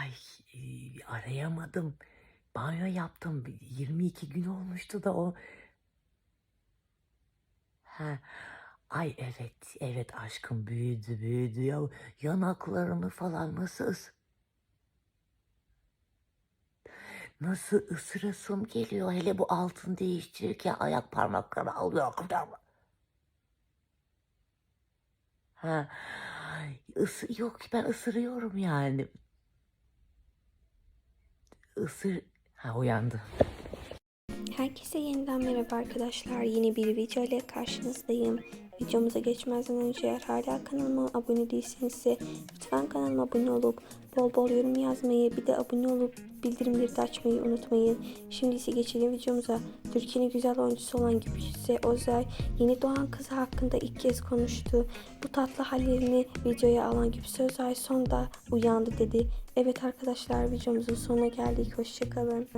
Ay e, arayamadım. Banyo yaptım. 22 gün olmuştu da o. Ha. Ay evet, evet aşkım büyüdü, büyüdü ya. Yanaklarını falan nasıl Nasıl ısırasım geliyor. Hele bu altın değiştirirken ayak parmakları alıyor. Ha. Isı, yok ben ısırıyorum yani. Isır... Ha uyandı. Herkese yeniden merhaba arkadaşlar. Yeni bir video ile karşınızdayım. Videomuza geçmezden önce eğer hala kanalıma abone değilseniz lütfen kanalıma abone olup bol bol yorum yazmayı bir de abone olup bildirimleri de açmayı unutmayın. Şimdi ise geçelim videomuza. Türkiye'nin güzel oyuncusu olan Gülse Özel yeni doğan kızı hakkında ilk kez konuştu. Bu tatlı hallerini videoya alan Gülse Özel sonunda uyandı dedi. Evet arkadaşlar videomuzun sonuna geldik. Hoşçakalın.